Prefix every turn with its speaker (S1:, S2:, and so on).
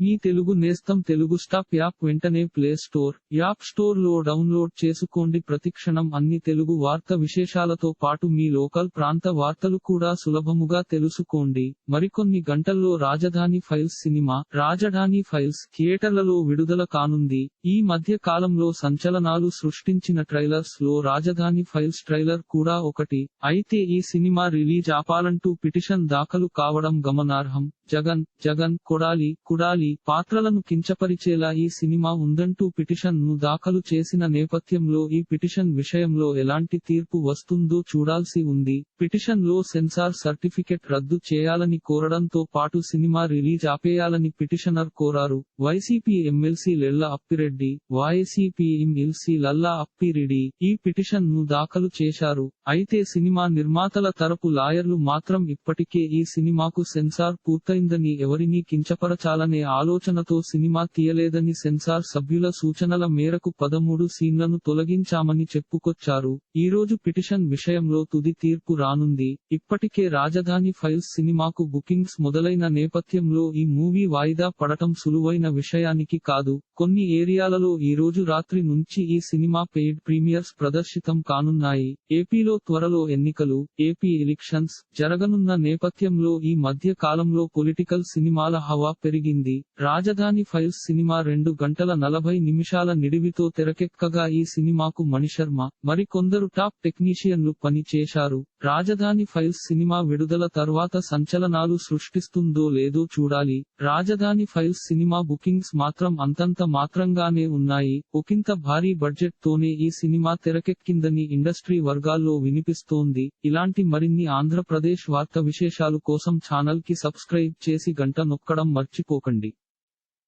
S1: మీ తెలుగు నేస్తం Telugu stop app వెంటనే play store app స్టోర్లో డౌన్లోడ్ చేసుకోండి. ప్రతిక్షణం అన్ని తెలుగు వార్త విశేషాలతో పాటు మీ లోకల్ ప్రాంత వార్తలు కూడా సులభముగా తెలుసుకోండి. మరికొన్ని గంటల్లో రాజధాని ఫైల్స్ సినిమా రాజధాని ఫైల్స్ థియేటర్లలో విడుదల కానుంది. ఈ మధ్య కాలంలో సంచలనాలు సృష్టించిన ట్రైలర్స్లో రాజధాని ఫైల్స్ ట్రైలర్ కూడా ఒకటి. అయితే ఈ సినిమా రిలీజ్ ఆపాలంటూ పిటిషన్ దాఖలు కావడం గమనార్హం. జగన్ జగన్ కొడాలి కుడాలి పాత్రలను కించపరిచేలా ఈ సినిమా ఉందంటూ పిటిషన్ను దాఖలు చేసిన నేపథ్యంలో ఈ పిటిషన్ విషయంలో ఎలాంటి తీర్పు వస్తుందో చూడాల్సి ఉంది. పిటిషన్లో సెన్సార్ సర్టిఫికెట్ రద్దు చేయాలని కోరడంతో పాటు సినిమా రిలీజ్ ఆపేయాలని పిటిషనర్ కోరారు. YCP MLC Lella Appireddy YCP MLC Lalla Appireddy ఈ పిటిషన్ను దాఖలు చేశారు. అయితే సినిమా నిర్మాతల తరపు లాయర్లు మాత్రం ఇప్పటికే ఈ సినిమాకు సెన్సార్ పూర్తయిందని ఎవరినీ కించపరచాలనే ఆలోచనతో సినిమా తీయలేదని సెన్సార్ సభ్యుల సూచనల మేరకు పదమూడు సీన్లను తొలగించామని చెప్పుకొచ్చారు. ఈ రోజు పిటిషన్ విషయంలో తుది తీర్పు రానుంది. ఇప్పటికే రాజధాని ఫైల్స్ సినిమాకు బుకింగ్స్ మొదలైన నేపథ్యంలో ఈ మూవీ వాయిదా పడటం సులువైన విషయానికి కాదు. కొన్ని ఏరియాలలో ఈ రోజు రాత్రి నుంచి ఈ సినిమా పెయిడ్ ప్రీమియర్స్ ప్రదర్శితం కానున్నాయి. ఏపీలో త్వరలో ఎన్నికలు ఏపీ ఎలక్షన్స్ జరగనున్న నేపథ్యంలో ఈ మధ్య కాలంలో పొలిటికల్ సినిమాల హవా పెరిగింది. రాజధాని ఫైల్స్ సినిమా రెండు గంటల నలభై నిమిషాల నిడివితో తెరకెక్కగా ఈ సినిమాకు మణిశర్మ మరికొందరు టాప్ టెక్నీషియన్లు పని చేశారు. రాజధాని ఫైల్స్ సినిమా విడుదల తర్వాత సంచలనాలు సృష్టిస్తుందో లేదో చూడాలి. రాజధాని ఫైల్స్ సినిమా బుకింగ్స్ మాత్రం అంతంత మాత్రంగానే ఉన్నాయి. ఒకంత భారీ బడ్జెట్ తోనే ఈ సినిమా తెరకెక్కిందని ఇండస్ట్రీ వర్గాల్లో వినిపిస్తోంది. ఇలాంటి మరిన్ని ఆంధ్రప్రదేశ్ వార్త విశేషాలు కోసం ఛానల్కి సబ్స్క్రైబ్ చేసి గంట నొక్కడం మర్చిపోకండి.